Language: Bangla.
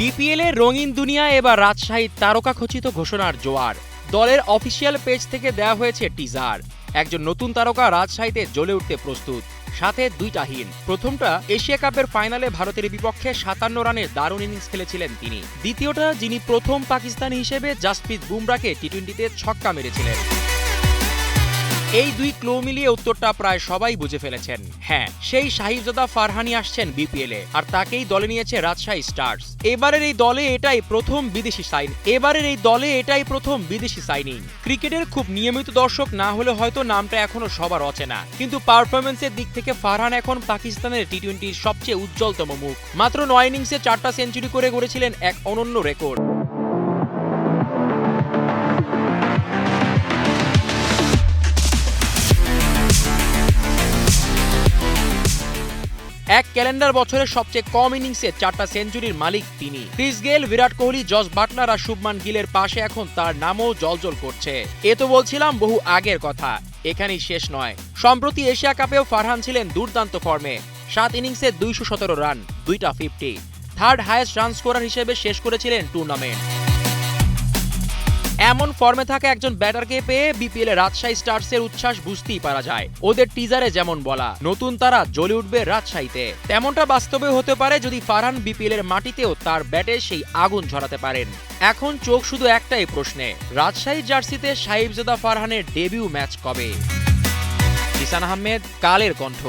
বিপিএল এর রঙিন দুনিয়া, এবার রাজশাহীর তারকা খচিত ঘোষণার জোয়ার। দলের অফিসিয়াল পেজ থেকে দেওয়া হয়েছে টিজার একজন নতুন তারকা রাজশাহীতে জ্বলে উঠতে প্রস্তুত। সাথে দুইটা হিন। প্রথমটা এশিয়া কাপের ফাইনালে ভারতের বিপক্ষে সাতান্ন রানের দারুণ ইনিংস খেলেছিলেন তিনি। দ্বিতীয়টা, যিনি প্রথম পাকিস্তানি হিসেবে জাসপ্রীত বুমরাকে টি টোয়েন্টিতে ছক্কা মেরেছিলেন। এই দুই ক্লো মিলিয়ে উত্তরটা প্রায় সবাই বুঝে ফেলেছেন। হ্যাঁ সেই সাহিবজাদা ফারহানি আসছেন বিপিএল এ আর তাকেই দলে নিয়েছে রাজশাহী স্টার্স। এবারের এই দলে এটাই প্রথম বিদেশি সাইন এবারের এই দলে এটাই প্রথম বিদেশি সাইনিং। ক্রিকেটের খুব নিয়মিত দর্শক না হলে হয়তো নামটা এখনও সবার অচেনা। কিন্তু পারফরমেন্সের দিক থেকে ফারহান এখন পাকিস্তানের টি টোয়েন্টির সবচেয়ে উজ্জ্বলতম মুখ। মাত্র নয় ইনিংসে চারটা সেঞ্চুরি করে গড়েছিলেন এক অনন্য রেকর্ড। এক ক্যালেন্ডার বছরের সবচেয়ে কম ইনিংসে চারটা সেঞ্চুরির মালিক তিনি। Chris Gayle, Virat Kohli, Jos Buttler আর শুভমান গিলের পাশে এখন তার নামও জলজল করছে। এ তো বলছিলাম বহু আগের কথা, এখানেই শেষ নয়। সম্প্রতি এশিয়া কাপেও ফারহান ছিলেন দুর্দান্ত ফর্মে। সাত ইনিংসে দুইশো সতেরো রান, দুইটা fifty. Third highest run scorer হিসেবে শেষ করেছিলেন টুর্নামেন্ট। এমন ফর্মে থাকা একজন ব্যাটারকে পেয়ে বিপিএল এ রাজশাহী স্টার্সের উচ্ছ্বাস বুঝতেই পারা যায়। ওদের টিজারে যেমন বলা, নতুন তারা জ্বলে উঠবে রাজশাহীতে। তেমনটা বাস্তবে হতে পারে যদি ফারহান বিপিএল এর মাটিতেও তার ব্যাটে সেই আগুন ঝরাতে পারেন। এখন চোখ শুধু একটাই প্রশ্নে, রাজশাহী জার্সিতে সাহিবজাদা ফারহানের ডেবিউ ম্যাচ কবে? কিসান আহমেদ, কালের কণ্ঠ।